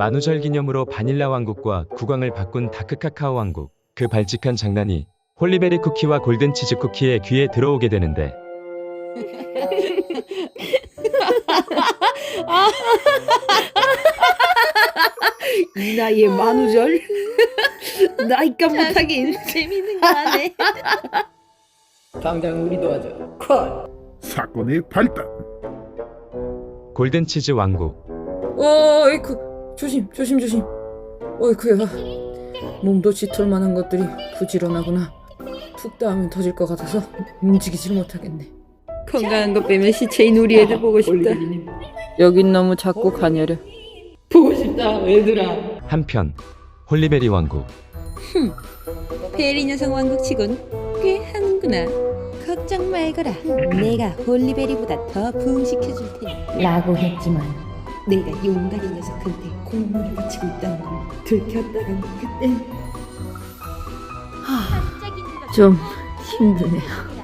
만우절 기념으로 바닐라 왕국과 국왕을 바꾼 다크 카카오 왕국. 그 발칙한 장난이 홀리베리 쿠키와 골든 치즈 쿠키의 귀에 들어오게 되는데 이 나이에 만우절? 나이값 못하긴 재밌는 거 하네. 당장 우리도 하자 컷 사건의 발단 골든 치즈 왕국. 어이쿠 조심 조심 조심 어이쿠야 몸도 짙을 만한 것들이 부지런하구나 푹 닿으면 터질 것 같아서 움직이질 못하겠네 건강한 것 빼면 시체인 우리 애들 보고 싶다 여긴 너무 작고 가녀려 보고 싶다 얘들아 한편 홀리베리 왕국. 페리 녀석 왕국치곤 꽤 하는구나. 걱정 말거라. 내가 홀리베리보다 더 부흥시켜줄 테니. 라고 했지만 내가 용가리 녀석한테 공물을 바치고 있다는 걸 들켰다간 그땐 좀 힘드네요